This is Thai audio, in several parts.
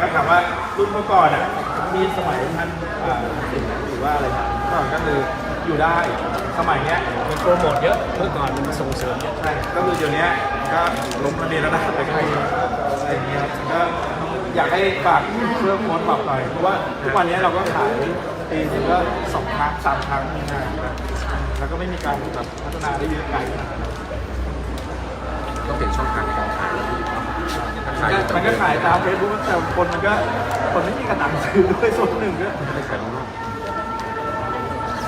แล้วก็ถามว่ารุ่นเมื่อก่อนอะมีสมัยท่านอ่าหรือว่าอะไรครับก่อนก็คืออยู่ได้สมัยเนี้ยมันโปรโมทเยอะเมื่อก่อนมันส่งเสริมเยอะใช่ก็คือเดี๋ยวนี้ก็ล้มระเบียแล้วนะไปใครอะไรอย่างเงี้ยก็อยากให้ฝากเพื่อโค้ดปรับหน่อยเพราะว่าทุกวันนี้เราก็ขายปีนึงก็สองครั้งสามครั้งมีงานะแล้วก็ไม่มีการแบบพัฒนาได้เยอะไกลขนาดนั้นต้องเป็นช่องทางในการขายถ้าขาย มันก็ขายตามเฟซบุ๊กแต่คนมันก็คนไม่มีกระตังซื้อด้วยส่วนหนึ่งก็ไม่ขายข้างนอก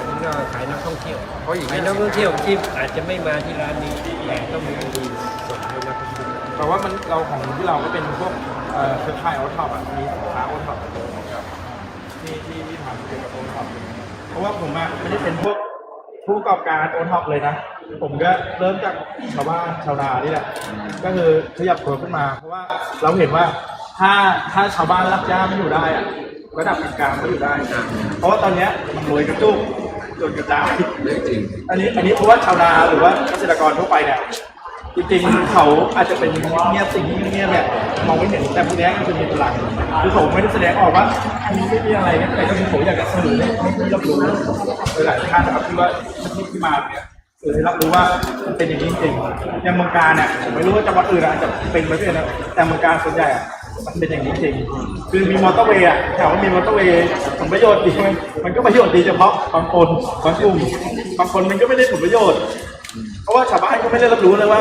มันก็ขายนักท่องเที่ยวเพราะอย่างขายนี้นักท่องเที่ยวที่อาจจะไม่มาที่ร้านนี้แต่ต้องมีดีส่งให้นักท่องเที่ยวแต่ว่ามันเราของที่เราก็เป็นพวกเอ่อเครือข่ายโอท็อปอะมีสินค้าโอท็อปที่ที่ที่ทำเกี่ยวกับโอท็อปเพราะว่าผมอะไม่ได้เป็นพวกผู้ประกอบการโอท็อปเลยนะ ผมก็เริ่มจากชาวบ้านชาวนานี่แหละ ก็คือขยับตัวขึ้นมา เพราะว่าเราเห็นว่าถ้าถ้าชาวบ้านรับจ้างไม่อยู่ได้อะระดับกลางๆก็อยู่ได้ เพราะว่าตอนเนี้ยมันรวยกระจุกจนกระจายเรื่องจริง อันนี้อันนี้เพราะว่าชาวนาหรือว่าเกษตรกรทั่วไปเนี่ยจริงๆเขาอาจจะเป็นเงียบสิ่งที่เงียบเนี่ยมองไม่เห็นแต่พวกเนี้ยมันจะมีพลังคือผมไม่ได้แสดงออกว่าอันนี้ไม่มีอะไรนะแต่ก็คือผมอยากจะสื่อให้ให้รับรู้หลายๆท่านนะครับที่ว่าที่ที่มาเนี่ย สื่อให้รับรู้ว่ามันเป็นอย่างนี้จริงอย่างเมืองการเนี่ยผมไม่รู้ว่าจังหวัดอื่นอาจจะเป็นไม่เป็นนะแต่เมืองการส่วนใหญ่อะมันเป็นอย่างนี้จริง คือมีมอเตอร์เวย์อะถามว่ามีมอเตอร์เวย์ผลประโยชน์ดีไหมมันก็ประโยชน์ดีเฉพาะบางคนบางกลุ่มบางคนมันก็ไม่ได้ผลประโยชน์ เพราะว่าชาวบ้านก็ไม่ได้รับรู้เลยว่า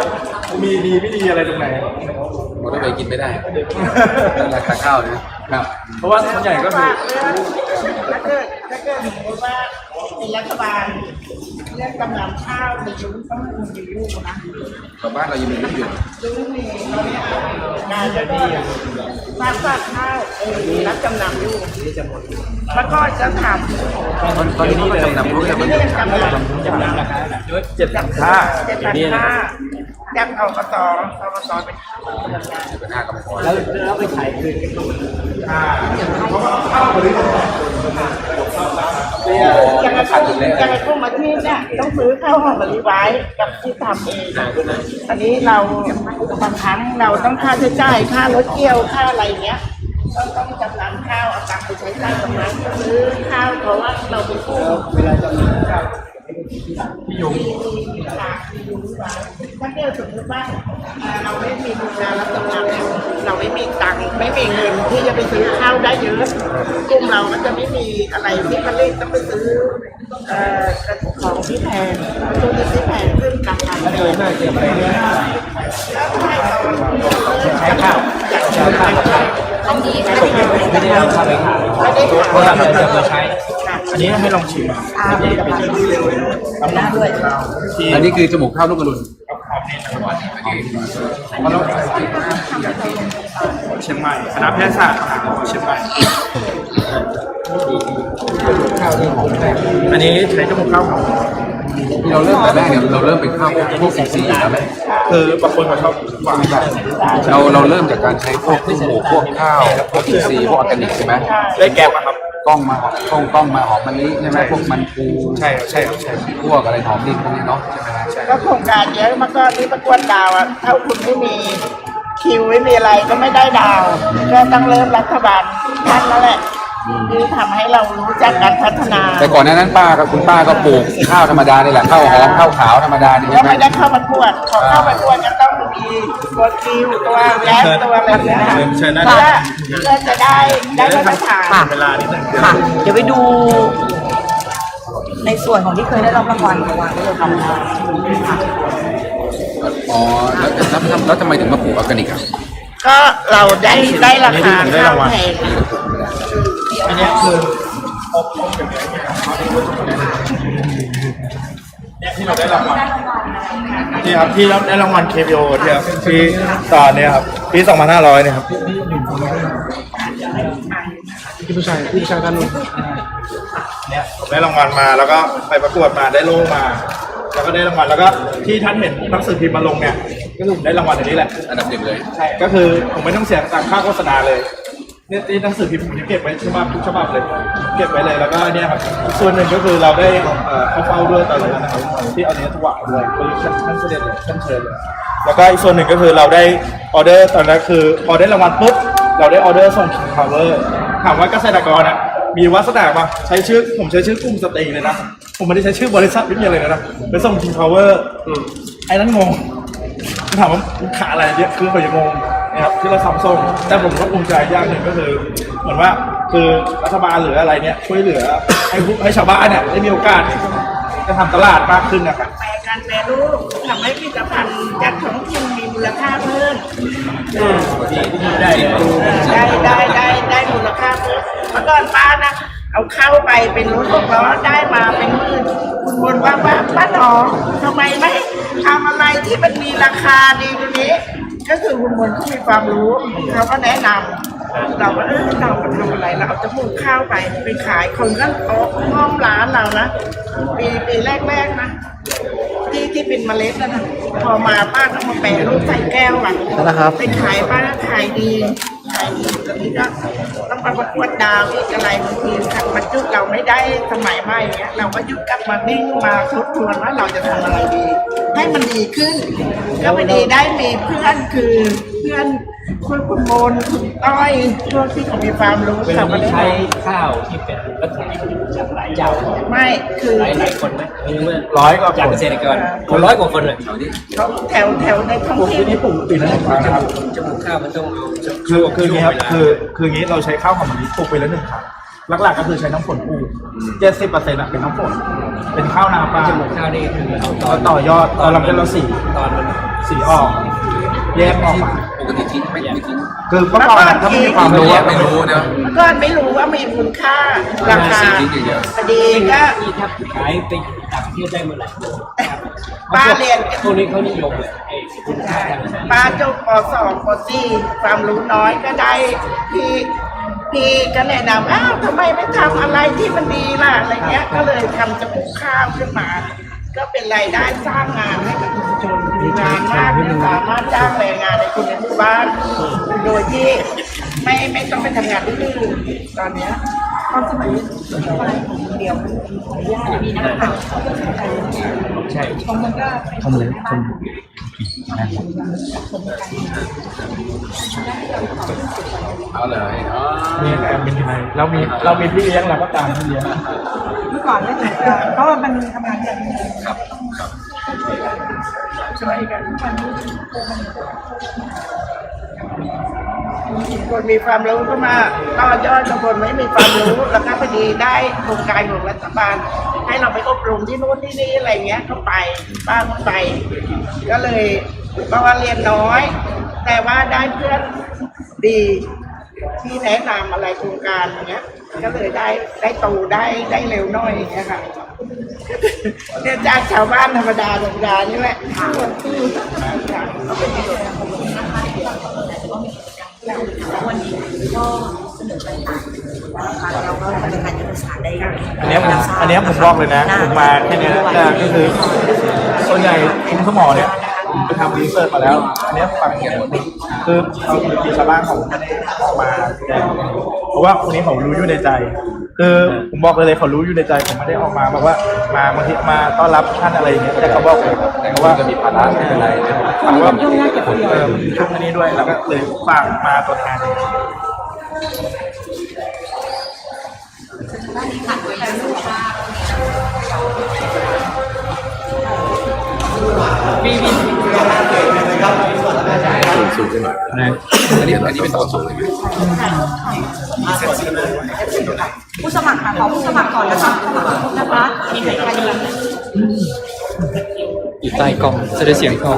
มีดีไม่ดีอะไรตรงไหน มอเตอร์ไซค์กินไม่ได้ราคาข้าวเนี่ยครับ เพราะว่าส่วนใหญ่ก็คือฝากเรื่องถ้าเกิดถ้าเกิดสมมติว่าเป็นรัฐบาล เรื่องกำลังข้าวในยุ้งต้องมีอยู่นะชาวบ้านเรายังมีลูกอยู่ยุ้งมีเราเนี่ยงานจะดีฝากฝากข้าวเออรับจำนำอยู่แล้วก็จะถามตอนตอนนี้เขาก็จำนำรู้แต่มันเรื่องจำนำจำนำราคาเจ็ดพันห้าเจ็ดพันห้าจากอบตอบตเป็นเป็นห้ากำพรแล้วแล้วไปขายคืนกันอ่า เพราะว่าข้าวบริโภคอย่างไอ้พวกอย่างไอ้พวกมาที่เนี่ยต้องซื้อข้าวหอมมะลิไว้กับที่ทำเองอันนี้เราบางครั้งเราต้องค่าใช้จ่ายค่ารถเกี่ยวค่าอะไรเงี้ยต้องต้องจำนำข้าวเอาตังไปใช้จ่ายตรงนั้นซื้อข้าวเพราะว่าเราเป็นผู้เวลาจะมีข้าว ที่อยู่มีฝากมีอยู่ไว้ถ้าเกิดสมมติว่าเราไม่มีทุนการรับจำนำเนี่ยเราไม่มีตังค์ไม่มีเงินที่จะไปซื้อข้าวได้เยอะกลุ่มเราก็จะไม่มีอะไรที่ผลิตต้องไปซื้อของที่แพงตัวที่แพงขึ้นราคาเออน่าจะไปเรื่ยใช้ข้าวใช้ข้าวอันนี้ไม่ได้ไม่ได้เอาข้าวไปขายไม่ได้เพราะเราจะมาใช้ อันนี้ให้ลองชิมอะนี่เป็นกำลังด้วยข้าวที่อันนี้คือจมูกข้าวลูกกระลุนหอมนี่นะครับมาแล้วเชียงใหม่คณะแพทยศาสตร์มหาวิทยาลัยเชียงใหม่ข้าวที่หอมแบบอันนี้ใช้จมูกข้าวหอมที่เราเริ่มแต่แรกเนี่ยเราเริ่มเป็นข้าวพวกซีซีอยู่แล้วไหมคือบางคนเขาชอบหวานแบบเราเราเริ่มจากการใช้พวกพวกหมูพวกข้าวพวกซีซีพวกออร์แกนิกใช่ไหมได้แกบอะครับ กล้องมาหอมกล้องกล้องมาหอมมะลิใช่ไหมพวกมันปูใช่ครับใช่ครับใช่ครับพวกอะไรหอมดินพวกนี้เนาะใช่ไหมฮะก็โครงการเยอะเมื่อก่อนนี้ประกวดดาวอะถ้าคุณไม่มีคิวไม่มีอะไรก็ไม่ได้ดาว ก็ต้องเริ่มรัฐบาลท่านแล้วแหละที่ทำให้เรารู้จักการพัฒนาแต่ก่อนหน้านั้นป้ากับคุณป้าก็ปลูกข้าวธรรมดานี่แหละข้าวหอมข้าวขาวธรรมดานี่ก็ใช่ไหมไม่ได้เข้าประกวดขอเข้าประกวดก็ต้อง มีตัวคิวตัวแก๊สตัวอะไรเงี้ยค่ะเชิญได้เพื่อเพื่อจะได้ได้มาตรฐานเวลานิดนึงค่ะ เดี๋ยวไปดู ในส่วนของที่เคยได้รับรางวัลรางวัลที่เราทำมาค่ะ อ๋อแล้วแล้วแล้วแล้วทำไมถึงมาปลูกออร์แกนิกอะก็เราได้ได้ราคาข้าวแพงอันเนี้ยคืออบอบอย่างเงี้ยเนี่ยที่เราได้รางวัล ที่ครับที่เราได้รางวัล KPO ที่ครับปีตอนเนี้ยครับปี2500เนี่ยครับพี่ผู้ชายพี่ผู้ชายท่านนู้นเนี่ยผมได้รางวัลมาแล้วก็ไปประกวดมาได้โล่มา แล้วก็ได้รางวัลแล้วก็ที่ท่านเห็นหนังสือพิมพ์มาลงเนี่ยก็คือผมได้รางวัลอันนี้แหละอันดับหนึ่งเลย ใช่ก็คือผมไม่ต้องเสียตังค่าโฆษณาเลย เนี่ยที่หนังสือพิมพ์ผมเก็บไว้ฉบับทุกฉบับเลย เก็บไว้เลยแล้วก็เนี่ยครับส่วนหนึ่งก็คือเราได้เอ่อเข้าเฝ้าด้วยตอนนั้นนะครับที่เอาเนี้ยถวายด้วยคือท่านเสด็จเลยท่านเชิญเลยแล้วก็อีกส่วนหนึ่งก็คือเราได้ออเดอร์ตอนนั้นคือพอได้รางวัลปุ๊บเราได้ออเดอร์ส่ง King Power ถามว่าเกษตรกรอะมีวัสดุปะใช้ชื่อผมใช้ชื่อกลุ่มสตรีเลยนะผมไม่ได้ใช้ชื่อบริษัทไม่มีอะไรเลยนะไปส่ง King Power ไอ้นั้นงงถามว่าขาอะไรเนี่ยคือเขาจะงง นะครับที่เราซัมซุงแต่ผมก็ภูมิใจอย่างหนึ่งก็คือเหมือนว่าคือรัฐบาลหรืออะไรเนี่ยช่วยเหลือให้ผู้ให้ชาวบ้านเนี่ยได้มีโอกาสจะทำตลาดมากขึ้นนะครับ แปลการแปรรูปทำให้ผลิตภัณฑ์จากท้องถิ่นมีมูลค่าเพิ่มได้เลยได้ได้ได้ได้มูลค่าเพิ่มเมื่อก่อนป้านะ เอาเข้าไปเป็นรถหกล้อได้มาเป็นหมื่นคุณบนว่าป้าป้าหนอทำไมไม่ทำอะไรที่มันมีราคาดีกว่านี้ ก็คือคุณบนเขามีความรู้เขาก็แนะนำเราก็เออเรามาทำอะไรเราเอาจมูกข้าวไปไปขายคนก็ออกห้อมร้านเรานะปีปีแรกๆนะที่ที่เป็นเมล็ดนะนะพอมาป้าก็มาแปรรูปใส่แก้วอะนะครับ ไปขายป้าก็ขายดี ขายดีตอนนี้ก็ต้องไปประกวดดาวอีกอะไรบางทีมันจุดเราไม่ได้สมัยใหม่เนี้ยเราก็ยุดกลับมานิ่งมาทบทวนว่าเราจะทำอะไรดี ให้มันดีขึ้น ก็พอดีได้มีเพื่อนคือเพื่อนคุณคุณโมนคุณต้อยพวกที่เขามีความรู้เวลาเขาก็นี้ได้ใช้ข้าวที่เป็นวัตถุดิบ จากหลายเจ้าไม่คือหลายหลายคนไหมไม่รู้ว่าร้อยกว่าจากคเกนษตรกรคนร้อยกว่าคนเลยเขาแถวแถวในท้องปลูกถิ่ที่นนี่ปลูกปีละหนึ่งครั้งนะครับจมูกข้าวมันต้องเอาคือคืออย่างนี้ครับช่วงเวลาคือคืออย่างนี้เราใช้ข้าวหอมมะลิปลูกไปแล้วหนึ่งครั้งหลักๆก็คือใช้น้ำฝนปลูกเจ็ดสิบเปอร์เซ็นต์ะเป็นน้ำฝนเป็นข้าวนาปลาจมูกข้าวนี่คือเอาตอเรานต่อยอดตอนเราเป็นเราสีตอนมันสีออก แยกออกมาปกติทิ้งไม่ไม่ทิ้งคือเมื่อก่อนอะถ้าไม่มีความรู้แยอะกไม่รู้นะก็ไม่รู้ว่ามีคุณค่าราคาสิ่งที่เยอะพอดีก็ที่ถ้าขายไปต่างประเทศได้เมื่อไหร่ป้าเรียนพวกนี้เขานิยมเลยไอ้คุณค่าทางอาหารป้าจบปสองปสี่ความรู้น้อยก็ได้พี่พี่ก็แนะนำอ้าวทำไมไม่ทำอะไรที่มันดีล่ะอะไรเงี้ย ก็เลยทำจมูกข้าวขึ้นมา ก็เป็นรายได้สร้างงานให้กับชุมชน มีงานมากเลยสามารถจ้างแรงงานในคนในหมู่บ้าน โดยที่ไม่ไม่ต้องไปทำงานที่อื่นตอนเนี้ยตอนสมัยเดียวของย่ามีนะคะใช่เอาเลยอ๋อมีแต่เป็นยังไงเรามีเรามีพี่เลี้ยงเราก็ตามพี่เลี้ยงเมื่อก่อนไม่เหมือนกันเพราะว่ามันทำงานกันครับ ช่วยกันคนมีความรู้ก็มาต่อยอดกับคนไม่มีความรู้แล้วก็พอดีได้โครงการของรัฐบาล ให้เราไปอบรมที่นู่นที่นี่อะไรเงี้ยก็ไปบ้างไป ก็เลยเพราะว่าเรียนน้อย แต่ว่าได้เพื่อนดี ที่แนะนำอะไรโครงการอย่างเงี้ย ก็เลยได้ได้โตได้ได้เร็วหน้อยอย่างเงี้ยค่ะเนี่ยจากชาวบ้านธรรมดาธรรมดานี่แหละเอาไปที่เราก็บริการยุทธศาสตร์ได้อันนี้อันนี้ผมบอกเลยนะผมมาแค่นี้ยแต่ก็คือส่วนใหญ่คุณสมอเนี่ย ผมไปทำรีเสิร์ชมาแล้ว อันนี้ฟังเกี่ยวกับคือเอาทีชาวบ้านของไม่ได้ออกมาแเพราะว่าคนนี้เขารู้อยู่ในใจ คือผมบอกเลยเขารู้อยู่ในใจผมไม่ได้ออกมาบอกว่ามาบางทีมาต้อนรับท่านอะไรอย่างเงี้ยแต่เขาบอกเลยแต่เขาว่าจะมีภาระไม่เป็นไรถามว่าเออช่วงนี้ด้วยแล้วก็เลยฝากมาตัวแทน สูงสูงขึ้นหน่อยอันนี้อันนี้เป็นตัวสูงเลยไหมผู้สมัครค่ะขอผู้สมัครก่อนนะคะสมัครนะคะมีใครใครยังอยู่ใต้กล้องจะได้เสียงเข้า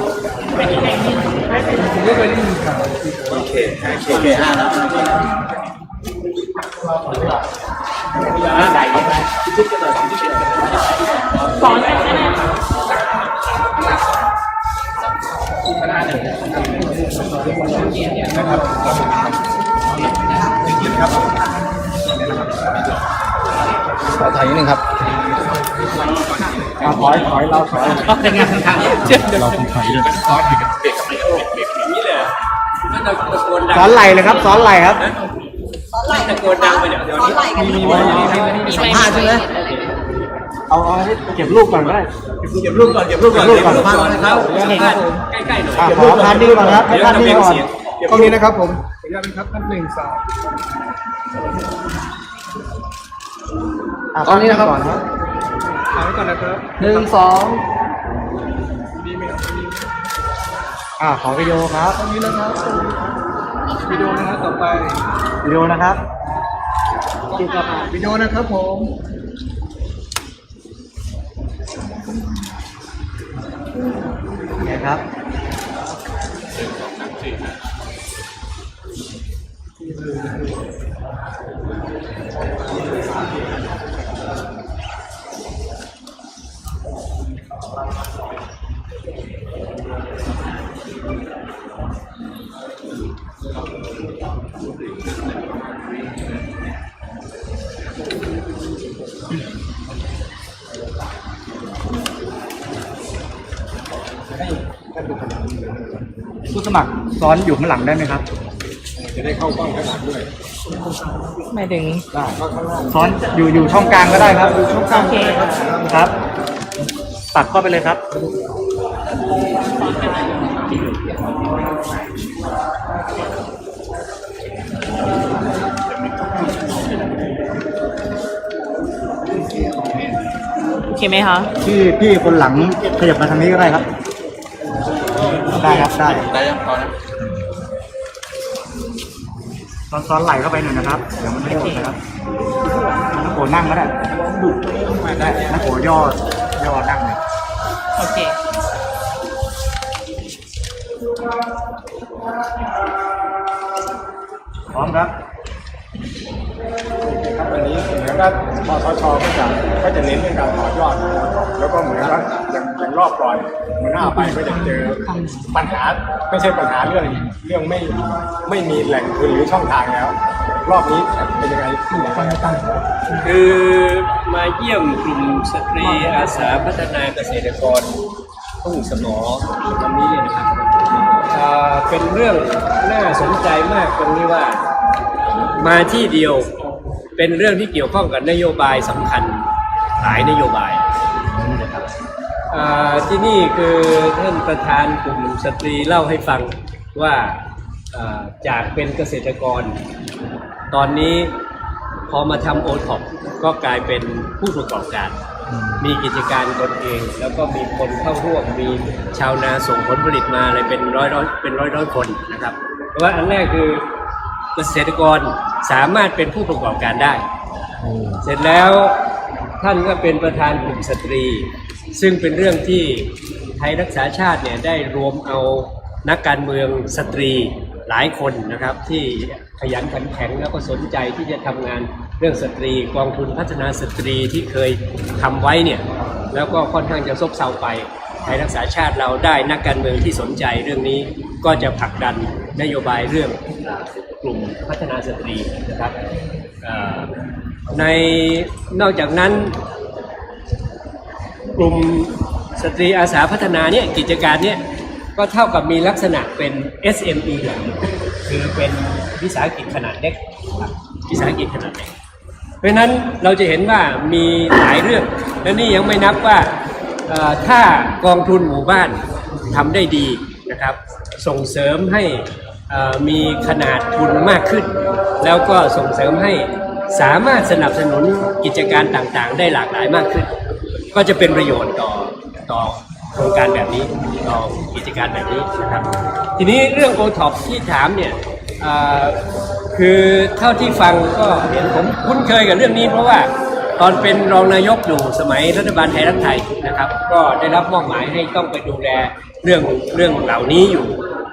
ขอถ่ายนิดนึงครับถอยถอยเราถอยเราคงถ่ายด้วยซ้อนี่เลยมันตะโกนดังซ้อนไหลเลยครับซ้อนไหลครับตะโกนดังไปเดี๋ยวเดี๋ยวนี้มีไหมมีสัมภาษณ์ใช่ไหม เอาเอาให้เก็บรูปก่อนก็ได้ เก็บรูปก่อนเก็บรูปก่อนเดี๋ยวเก็บรูปฟังก่อนนะครับใกล้ๆหน่อยอะขอทานนี่ก่อนนะครับให้ท่านนี่ก่อนตรงนี้นะครับผมอนุญาตนะครับนับหนึ่งสองตอนนี้นะครับถามไว้ก่อนนะครับหนึ่งสองดีไหมครับดีอ่าขอวิดีโอครับตรงนี้นะครับวิดีโอนะครับต่อไปวิดีโอนะครับวิดีโอนะครับผม ไงครับ ซ้อนอยู่ข้างหลังได้ไหมครับ จะได้เข้ากล้องข้างหลังด้วยไม่ถึงได้ก็ข้างนอกซ้อนอยู่อยู่ช่องกลางก็ได้ครับอยู่ช่องกลางครับ ตัดเข้าไปเลยครับ โอเคไหมคะพี่พี่คนหลังขยับมาทางนี้ก็ได้ครับ ได้ครับได้ ได้ยังพอนะ ซ้อนซ้อนไหลเข้าไปหน่อยนะครับ เดี๋ยวมันไม่หมดนะครับนักโขนั่งก็ได้ได้นักโขย่อย่อนั่งเลยโอเคพร้อมครับครับวันนี้เหมือนกับปสชก็จะก็จะเน้นเรื่องการต่อยอดนะครับแล้วก็เหมือนว่า อย่างรอบก่อนหัวหน้าไปก็จะเจอปัญหาไม่ใช่ปัญหาเรื่องเรื่องไม่ไม่มีแหล่งทุนหรือช่องทางแล้ว รอบนี้เป็นยังไงที่ไหนตั้งคือมาเยี่ยมกลุ่มสตรีอาสาพัฒนาเกษตรกรทุ่งสมอวันนี้เนี่ยนะครับอ่าเป็นเรื่องน่าสนใจมากตรงที่ว่า มาที่เดียวเป็นเรื่องที่เกี่ยวข้องกับนโยบายสำคัญหลายนโยบาย ที่นี่คือท่านประธานกลุ่มสตรีเล่าให้ฟังว่าอ่าจากเป็นเกษตรกร ตอนนี้พอมาทำโอท็อปก็กลายเป็นผู้ประกอบการ มีกิจการตนเอง แล้วก็มีคนเข้าร่วมมีชาวนาส่งผลผลิตมาอะไรเป็นร้อยร้อยเป็นร้อยร้อยคนนะครับเพราะว่าอันแรกคือเกษตรกรสามารถเป็นผู้ประกอบการได้ เสร็จแล้วท่านก็เป็นประธานกลุ่มสตรี ซึ่งเป็นเรื่องที่ไทยรักษาชาติเนี่ยได้รวมเอานักการเมืองสตรีหลายคนนะครับ ที่ขยันขันแข็งแล้วก็สนใจที่จะทำงานเรื่องสตรีกองทุนพัฒนาสตรีที่เคยทำไว้เนี่ยแล้วก็ค่อนข้างจะซบเซาไปไทยรักษาชาติเราได้นักการเมืองที่สนใจเรื่องนี้ก็จะผลักดันนโยบายเรื่องกลุ่มพัฒนาสตรีนะครับในนอกจากนั้น กลุ่มสตรีอาสาพัฒนาเนี่ยกิจการเนี่ยก็เท่ากับมีลักษณะเป็น SME อยู่คือเป็นวิสาหกิจขนาดเล็กวิสาหกิจขนาดเล็กเพราะนั้นเราจะเห็นว่ามีหลายเรื่อง และนี่ยังไม่นับว่าถ้ากองทุนหมู่บ้านทำได้ดีนะครับ ส่งเสริมให้มีขนาดทุนมากขึ้น แล้วก็ส่งเสริมให้สามารถสนับสนุนกิจการต่างๆ ได้หลากหลายมากขึ้น ก็จะเป็นประโยชน์ต่อต่อโครงการแบบนี้ต่อกิจการแบบนี้นะครับ ทีนี้เรื่องโอท็อปที่ถามเนี่ยคือเท่าที่ฟังก็เห็นผมคุ้นเคยกับเรื่องนี้เพราะว่าตอนเป็นรองนายกอยู่สมัยรัฐบาลไทยรักไทยนะครับ ก็ได้รับมอบหมายให้ต้องไปดูแลเรื่องเรื่องเหล่านี้อยู่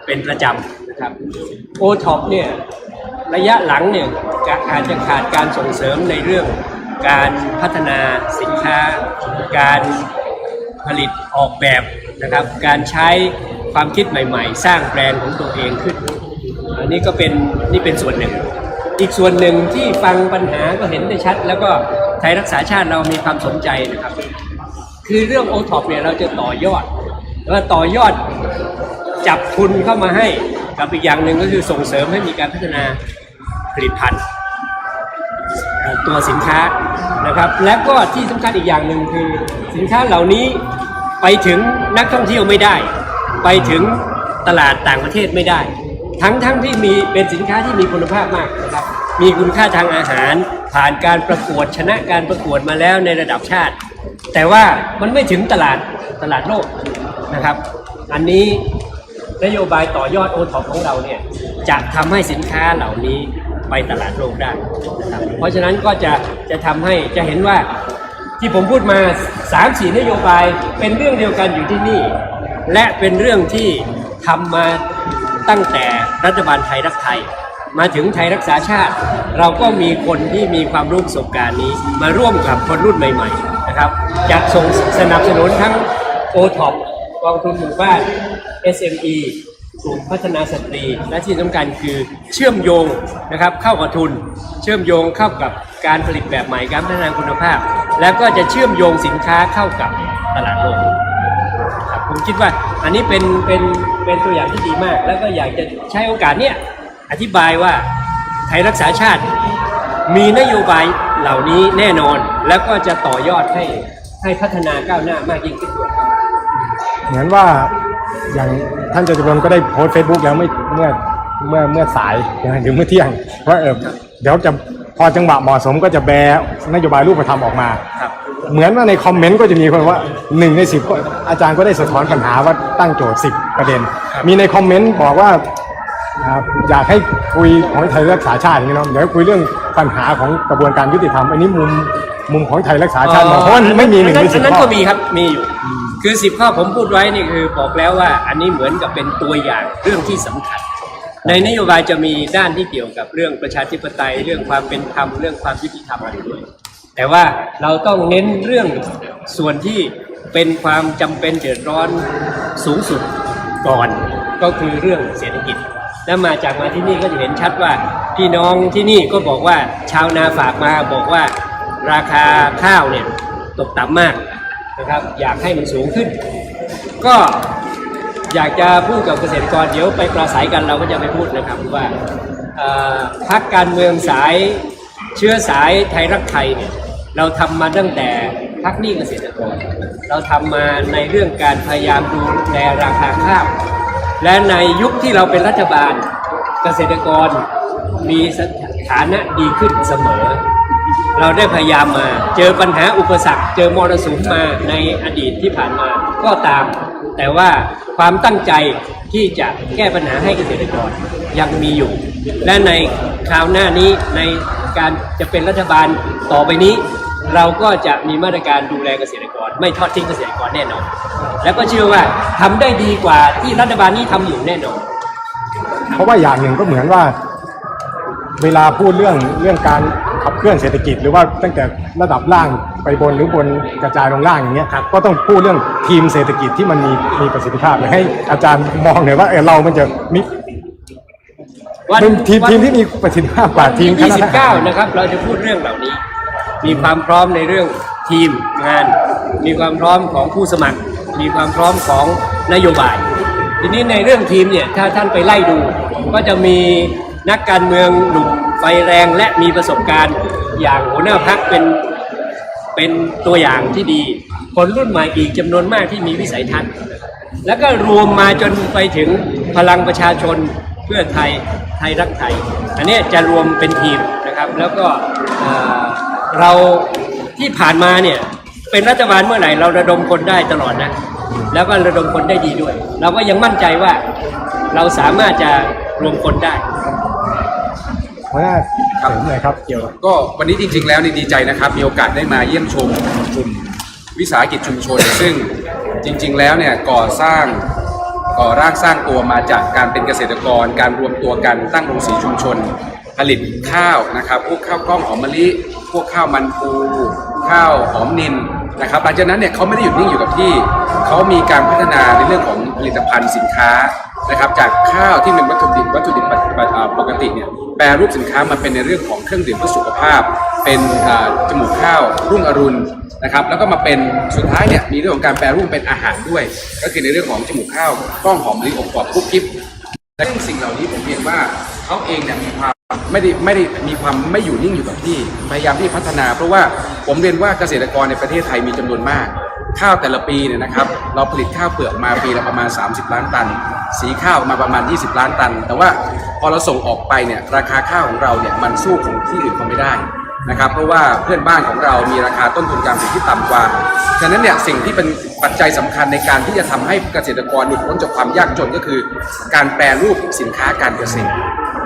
เป็นประจำนะครับโอท็อปเนี่ยระยะหลังเนี่ยอาจจะขาดการส่งเสริมในเรื่อง การพัฒนาสินค้า การผลิตออกแบบนะครับ การใช้ความคิดใหม่ ๆ สร้างแบรนด์ของตัวเองขึ้น อันนี้ก็เป็นนี่เป็นส่วนหนึ่ง อีกส่วนหนึ่งที่ฟังปัญหาก็เห็นได้ชัด แล้วก็ไทยรักษาชาติเรามีความสนใจนะครับ คือเรื่องโอท็อปเนี่ยเราจะต่อยอดแล้วต่อยอดจับทุนเข้ามาให้กับอีกอย่างหนึ่งก็คือส่งเสริมให้มีการพัฒนาผลิตภัณฑ์ ตัวสินค้านะครับ และก็ที่สำคัญอีกอย่างหนึ่งคือสินค้าเหล่านี้ไปถึงนักท่องเที่ยวไม่ได้ ไปถึงตลาดต่างประเทศไม่ได้ ทั้งทั้งที่มีเป็นสินค้าที่มีคุณภาพมากนะครับมีคุณค่าทางอาหาร ผ่านการประกวดชนะการประกวดมาแล้วในระดับชาติ แต่ว่ามันไม่ถึงตลาดตลาดโลกนะครับ อันนี้นโยบายต่อยอดโอท็อปของเราเนี่ยจะทำให้สินค้าเหล่านี้ ไปตลาดโลกได้นะครับเพราะฉะนั้นก็จะจะทำให้จะเห็นว่าที่ผมพูดมา3 4นโยบายเป็นเรื่องเดียวกันอยู่ที่นี่ และเป็นเรื่องที่ทำมาตั้งแต่รัฐบาลไทยรักไทย มาถึงไทยรักษาชาติ เราก็มีคนที่มีความรู้ประสบการณ์นี้ มาร่วมกับคนรุ่นใหม่ๆนะครับจะส่งสนับสนุนทั้ง o t o p กองทุนหมู่บ้าน SME กลุ่มพัฒนาสตรีและที่สำคัญคือเชื่อมโยงนะครับเข้ากับทุน เชื่อมโยงเข้ากับการผลิตแบบใหม่การพัฒนาคุณภาพ แล้วก็จะเชื่อมโยงสินค้าเข้ากับตลาดโลกครับผมคิดว่าอันนี้เป็นเป็นเป็นตัวอย่างที่ดีมาก แล้วก็อยากจะใช้โอกาสเนี้ยอธิบายว่าไทยรักษาชาติ มีนโยบายเหล่านี้แน่นอน แล้วก็จะต่อยอดให้ให้พัฒนาก้าวหน้า มากยิ่งขึ้นด้วยเหมือนว่าอย่าง ท่านจตุรนต์ก็ได้โพสเฟซบุ๊กแล้วไม่เมื่อเมื่อเมื่อสายหรือเมื่อเที่ยงว่าเออเดี๋ยวจะพอจังหวะเหมาะสมก็จะแบนโยบายรูปธรรมออกมาครับเหมือนว่าในคอมเมนต์ก็จะมีคนว่าหนึ่งในสิบอาจารย์ก็ได้สะท้อนปัญหาว่าตั้งโจทย์สิบประเด็น มีในคอมเมนต์บอกว่าอ่าอยากให้คุยของไทยรักษาชาติอย่างนี้เนาะเดี๋ยวคุยเรื่องปัญหาของกระบวนการยุติธรรมอันนี้มุมมุมของไทยรักษาชาติมองเพราะว่าไม่มีหนึ่งในสิบอันนั้นข้อก็มีครับมีอยู่ คือสิบข้อผมพูดไว้นี่คือบอกแล้วว่าอันนี้เหมือนกับเป็นตัวอย่างเรื่องที่สำคัญ ในนโยบายจะมีด้านที่เกี่ยวกับเรื่องประชาธิปไตยเรื่องความเป็นธรรมเรื่องความยุติธรรมอะไรด้วย แต่ว่าเราต้องเน้นเรื่องส่วนที่เป็นความจำเป็นเดือดร้อนสูงสุดก่อนก็คือเรื่องเศรษฐกิจ และมาจากมาที่นี่ก็จะเห็นชัดว่าพี่น้องที่นี่ก็บอกว่าชาวนาฝากมาบอกว่าราคาข้าวเนี่ยตกต่ำมาก นะครับอยากให้มันสูงขึ้น ก็อยากจะพูดกับเกษตรกรเดี๋ยวไปปราศัยกันเราก็จะไปพูดนะครับว่าพักการเมืองสายเชื้อสายไทยรักไทยเนี่ยเราทำมาตั้งแต่พักหนี้เกษตรกร เราทำมาในเรื่องการพยายามดูแลราคาข้าวและในยุคที่เราเป็นรัฐบาลเกษตรกรมีสถานะดีขึ้นเสมอ เราได้พยายามมา เจอปัญหาอุปสรรค เจอมรสุมมาในอดีตที่ผ่านมาก็ตาม แต่ว่าความตั้งใจที่จะแก้ปัญหาให้เกษตรกรยังมีอยู่ และในคราวหน้านี้ในการจะเป็นรัฐบาลต่อไปนี้ เราก็จะมีมาตรการดูแลเกษตรกร ไม่ทอดทิ้งเกษตรกรแน่นอน แล้วก็เชื่อว่าทำได้ดีกว่าที่รัฐบาลนี้ทำอยู่แน่นอน เพราะว่าอย่างหนึ่งก็เหมือนว่า เวลาพูดเรื่องเรื่องการ ขับเคลื่อนเศรษฐกิจหรือว่าตั้งแต่ระดับล่างไปบนหรือบนกระจายลงล่างอย่างเงี้ยก็ต้องพูดเรื่องทีมเศรษฐกิจที่มันมีมีประสิทธิภาพอยากให้อาจารย์มองหน่อยว่าเออเรามันจะมีวันเป็นทีมวันทีมที่มีประสิทธิภาพกว่าทีมคณะทหาร29 นะครับ เราจะพูดเรื่องเหล่านี้ มีความพร้อมในเรื่องทีมงาน มีความพร้อมของผู้สมัคร มีความพร้อมของนโยบาย ทีนี้ในเรื่องทีมเนี่ย ถ้าท่านไปไล่ดู ก็จะมี นักการเมืองหนุ่มไฟแรงและมีประสบการณ์อย่างหัวหน้าพักเป็นเป็นตัวอย่างที่ดี คนรุ่นใหม่อีกจำนวนมากที่มีวิสัยทัศน์ แล้วก็รวมมาจนไปถึงพลังประชาชนเพื่อไทยไทยรักไทย อันนี้จะรวมเป็นทีมนะครับแล้วก็เเราที่ผ่านมาเนี่ยเป็นรัฐบาลเมื่อไหร่เราระดมคนได้ตลอดนะแล้วก็ระดมคนได้ดีด้วย เราก็ยังมั่นใจว่าเราสามารถจะรวมคนได้ หัวหน้าเสริมหน่อยครับเกี่ยวกับก็วันนี้จริง ๆ แล้วนี่ดีใจนะครับ มีโอกาสได้มาเยี่ยมชมกลุ่มวิสาหกิจชุมชน ซึ่งจริง ๆ แล้วเนี่ยก่อสร้างก่อรากสร้างตัวมาจากการเป็นเกษตรกร การรวมตัวกันตั้งโรงสีชุมชน ผลิตข้าวนะครับพวกข้าวกล้องหอมมะลิ พวกข้าวมันปู ข้าวหอมนินนะครับหลังจากนั้นเนี่ยเขาไม่ได้หยุดนิ่งอยู่กับที่ เขามีการพัฒนาในเรื่องของผลิตภัณฑ์สินค้า นะครับจากข้าวที่เป็นวัตถุดิบวัตถุดิบปกติเนี่ยแปรรูปสินค้ามาเป็นในเรื่องของเครื่องดื่มเพื่อสุขภาพ เป็นจมูกข้าวรุ่งอรุณนะครับแล้วก็มาเป็นสุดท้ายเนี่ยมีเรื่องของการแปรรูปเป็นอาหารด้วย ก็คือในเรื่องของจมูกข้าวกล้องหอมมะลิอบกรอบคุกกิ๊บและซึ่งสิ่งเหล่านี้ผมเรียนว่าเขาเองเนี่ยมีความไม่ได้ไม่ได้มีความไม่อยู่นิ่งอยู่กับที่พยายามที่พัฒนา เพราะว่าผมเรียนว่าเกษตรกรในประเทศไทยมีจำนวนมาก ข้าวแต่ละปีเนี่ยนะครับ เราผลิตข้าวเปลือกมาปีละประมาณ 30 ล้านตัน สีข้าวมาประมาณ 20 ล้านตัน แต่ว่าพอเราส่งออกไปเนี่ยราคาข้าวของเราเนี่ยมันสู้ของที่อื่นเขาไม่ได้นะครับเพราะว่าเพื่อนบ้านของเรามีราคาต้นทุนการผลิตที่ต่ำกว่า ฉะนั้นเนี่ยสิ่งที่เป็นปัจจัยสำคัญในการที่จะทำให้เกษตรกรหลุดพ้นจากความยากจนก็คือ การแปรรูปสินค้าการเกษตร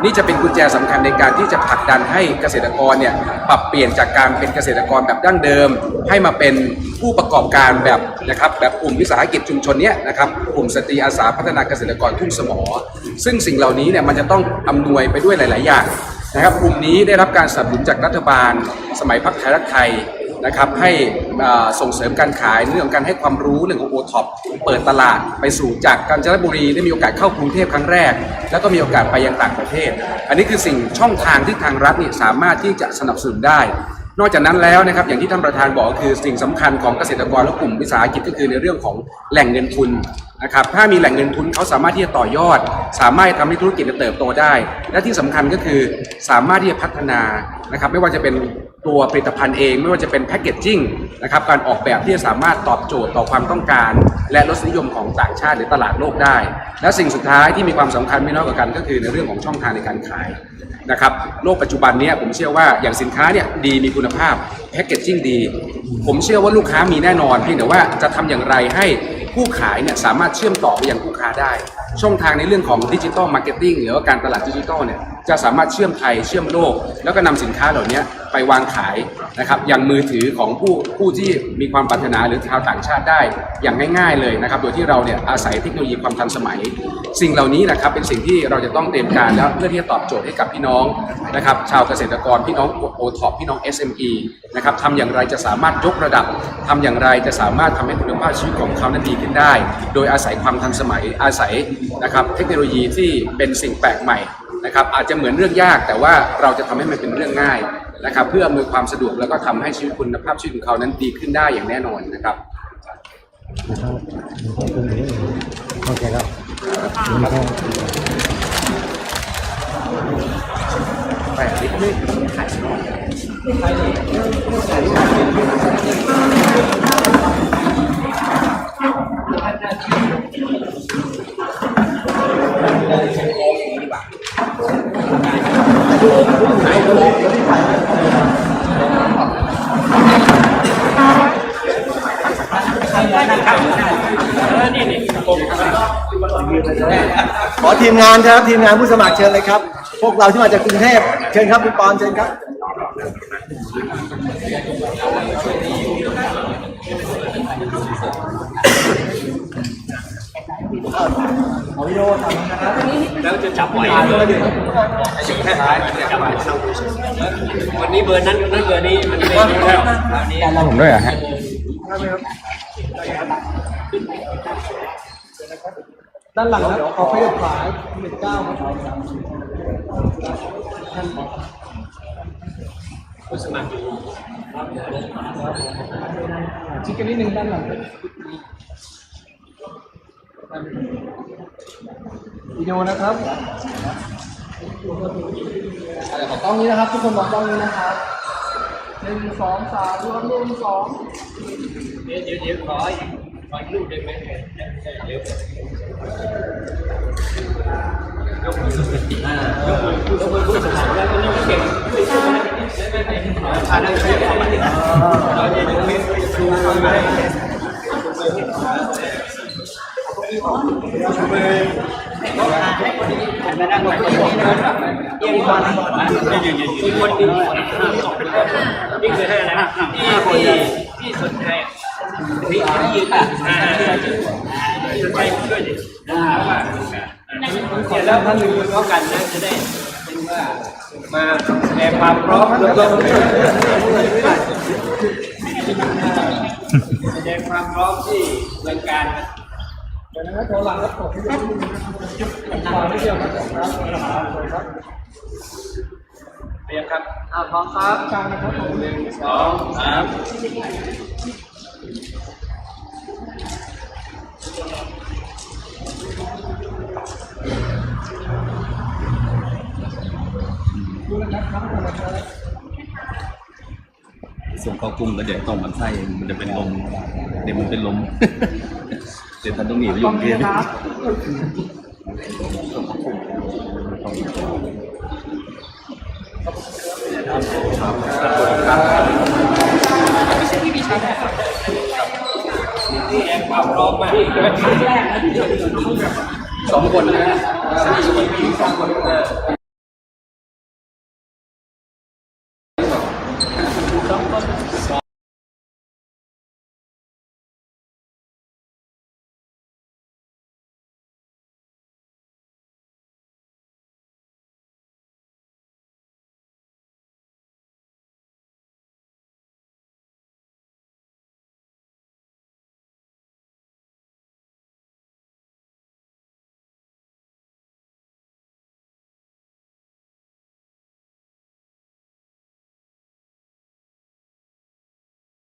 นี่จะเป็นกุญแจสำคัญในการที่จะผลักดันให้เกษตรกรเนี่ยปรับเปลี่ยนจากการเป็นเกษตรกรแบบดั้งเดิม ให้มาเป็นผู้ประกอบการแบบนะครับแบบกลุ่มวิสาหกิจชุมชนเนี้ยนะครับกลุ่มสตรีอาสาพัฒนาเกษตรกรทุ่งสมอ ซึ่งสิ่งเหล่านี้เนี่ยมันจะต้องอำนวยไปด้วยหลาย ๆ อย่างนะครับกลุ่มนี้ได้รับการสนับสนุนจากรัฐบาล สมัยพรรคไทยรักไทย นะครับให้ส่งเสริมการขายเรื่องของการให้ความรู้เรื่องของโอท็อปเปิดตลาดไปสู่จากกาญจนบุรีได้มีโอกาสเข้ากรุงเทพครั้งแรก แล้วก็มีโอกาสไปยังต่างประเทศ อันนี้คือสิ่งช่องทางที่ทางรัฐนี่สามารถที่จะสนับสนุนได้ นอกจากนั้นแล้วนะครับอย่างที่ท่านประธานบอกก็คือสิ่งสำคัญของเกษตรกรและกลุ่มวิสาหกิจก็คือในเรื่องของแหล่งเงินทุนนะครับถ้ามีแหล่งเงินทุนเขาสามารถที่จะต่อยอด สามารถทำให้ธุรกิจเติบโตได้ และที่สำคัญก็คือสามารถที่จะพัฒนานะครับไม่ว่าจะเป็น ตัวผลิตภัณฑ์เองไม่ว่าจะเป็นแพคเกจจิ้งนะครับการออกแบบที่จะสามารถตอบโจทย์ต่อความต้องการ และรสนิยมของต่างชาติหรือตลาดโลกได้ และสิ่งสุดท้ายที่มีความสำคัญไม่น้อยกว่ากัน ก็คือในเรื่องของช่องทางในการขายนะครับโลกปัจจุบันนี้ผมเชื่อว่าอย่างสินค้าเนี่ยดีมีคุณภาพแพคเกจจิ้งดี ผมเชื่อว่าลูกค้ามีแน่นอนเพียงแต่ว่าจะทำอย่างไรให้ผู้ขายเนี่ยสามารถเชื่อมต่อไปยังผู้ค้าได้ ช่องทางในเรื่องของดิจิ t a ลมาร์เก็ตติ้งหรือว่าการตลาดดิจิทัลเนี่ย จะสามารถเชื่อมไทยเชื่อมโลก แล้วก็นำสินค้าเหล่านี้ไปวางขายนะครับอย่างมือถือของผู้ผู้ที่มีความปรารถนาหรือชาวต่างชาติได้อย่างง่ายๆเลยนะครับ โดยที่เราเนี่ยอาศัยเทคโนโลยีความทันสมัย สิ่งเหล่านี้นะครับเป็นสิ่งที่เราจะต้องเตรียมการแล้วเพื่อที่จะตอบโจทย์ให้กับพี่น้องนะครับชาวเกษตรกรพี่น้องโอท็อปพี่น้อง SME นะครับทำอย่างไรจะสามารถยกระดับทำอย่างไรจะสามารถทำให้คุณภาพชีวิตของเขานั้นดีขึ้นได้ โดยอาศัยความทันสมัยอาศัยนะครับเทคโนโลยีที่เป็นสิ่งแปลกใหม่ นะครับอาจจะเหมือนเรื่องยากแต่ว่าเราจะทำให้มันเป็นเรื่องง่ายนะครับ เพื่ออำนวยความสะดวกแล้วก็ทำให้ชีวิตคุณภาพชีวิตของเขานั้นดีขึ้นได้อย่างแน่นอนนะครับโอเคครับ ขอทีมงานครับทีมงานผู้สมัครเชิญเลยครับ พวกเราที่มาจากกรุงเทพเชิญครับคุณปอนเชิญครับ อวิโดทำนะครับแล้วจะจับไหววันนี้เบอร์นั้นนั้นเบอร์นี้มันไม่ได้แล้ววันนี้ผมด้วยเหรอฮะด้านหลังนะขอขยับขวาหนึ่งเก้าผู้สมัครชิคกันนิดนึงด้านหลัง วิดีโอนะครับขอกล้องนี้นะครับ ทุกคนมองกล้องนี้นะครับหนึ่งสองสามรวมหนึ่งสองเดี๋ยวเดี๋ยวเดี๋ยวขออีกขออีกรูปได้ไหมเดี๋ยวยกมือยกมือผู้สมัครแล้วก็ยกเก่งอันนั้นคือเราจะดูมิสดูไม่ไม่ นั่งหลังเอียงก่อนะยืนยืนยืนคนนึงนี่คือให้อะไรพี่พี่สนใจพี่ยืนอะสนใจด้วยดิแล้วท่านหนึ่งเข้ากันนะจะได้เป็นว่ามาแสดงความพร้อมแล้วก็แสดงความพร้อมที่เรื่องการ เดี๋ยวนะครับตัวหลังแล้วกดให้ดูขวาไม่เดียวครับครับเรียนครับอ่าพร้อมครับกลางนะครับผมหนึ่งสองสามส่งเข้ากลุ่มแล้วเดี๋ยวต้องมันไส้มันจะเป็นลมเดี๋ยวมันเป็นลม เดี๋ยวท่านต้องหนีไปอยู่กรเทพสองคนนะสองคน